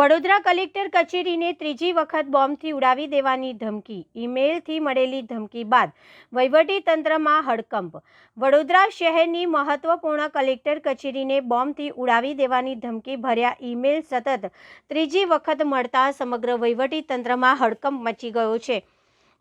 Vadodara collector કચેરીને ત્રીજી વખત બોમ્બથી ઉડાવી દેવાની ધમકી. ઈમેલથી મળેલી ધમકી બાદ વહીવટી તંત્રમાં હડકંપ. વડોદરા શહેરની મહત્વપૂર્ણ કલેક્ટર કચેરીને બોમ્બથી ઉડાવી દેવાની ધમકી ભર્યા ઈમેલ સતત ત્રીજી વખત મળતા સમગ્ર વહીવટી તંત્રમાં હડકંપ મચી ગયો છે.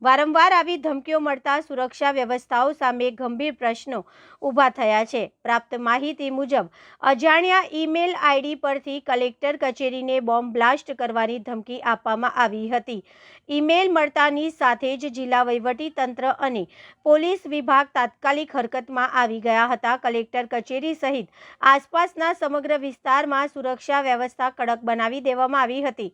વારંવાર આવી ધમકીઓ મળતા સુરક્ષા વ્યવસ્થાઓ સામે ગંભીર પ્રશ્નો ઊભા થયા છે. પ્રાપ્ત માહિતી મુજબ, અજાણ્યા ઈમેલ આઈડી પરથી કલેક્ટર કચેરીને બોમ્બ બ્લાસ્ટ કરવાની ધમકી આપવામાં આવી હતી. ઈમેલ મળતાની સાથે જ જિલ્લા તંત્ર અને પોલીસ વિભાગ તાત્કાલિક હરકતમાં આવી ગયા હતા. કલેક્ટર કચેરી સહિત આસપાસના સમગ્ર વિસ્તારમાં સુરક્ષા વ્યવસ્થા કડક બનાવી દેવામાં આવી હતી.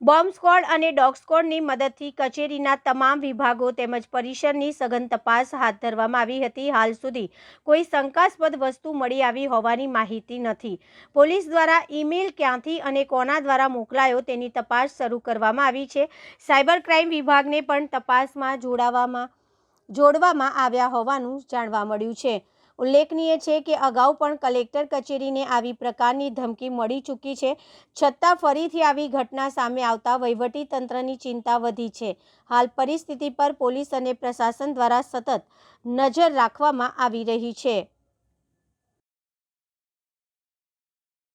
બોમ્બ સ્કોડ અને ડોગ સ્કોડની મદદથી કચેરીના તમામ વિભાગો તેમજ પરિસરની સઘન તપાસ હાથ ધરવામાં આવી હતી. હાલ સુધી કોઈ શંકાસ્પદ વસ્તુ મળી આવી હોવાની માહિતી નથી. પોલીસ દ્વારા ઈમેલ ક્યાંથી અને કોના દ્વારા મોકલાયો તેની તપાસ શરૂ કરવામાં આવી છે. સાયબર ક્રાઇમ વિભાગને પણ તપાસમાં જોડાવામાં, જોડવામાં આવ્યા હોવાનું જાણવા મળ્યું છે. ઉલ્લેખનીય છે કે અગાઉ પણ કલેક્ટર કચેરીને આવી પ્રકારની ધમકી મળી ચૂકી છે. છતાં ફરીથી આવી ઘટના સામે આવતા તંત્રની ચિંતા વધી છે. હાલ પરિસ્થિતિ પર પોલીસ અને પ્રશાસન દ્વારા સતત નજર રાખવામાં આવી રહી છે.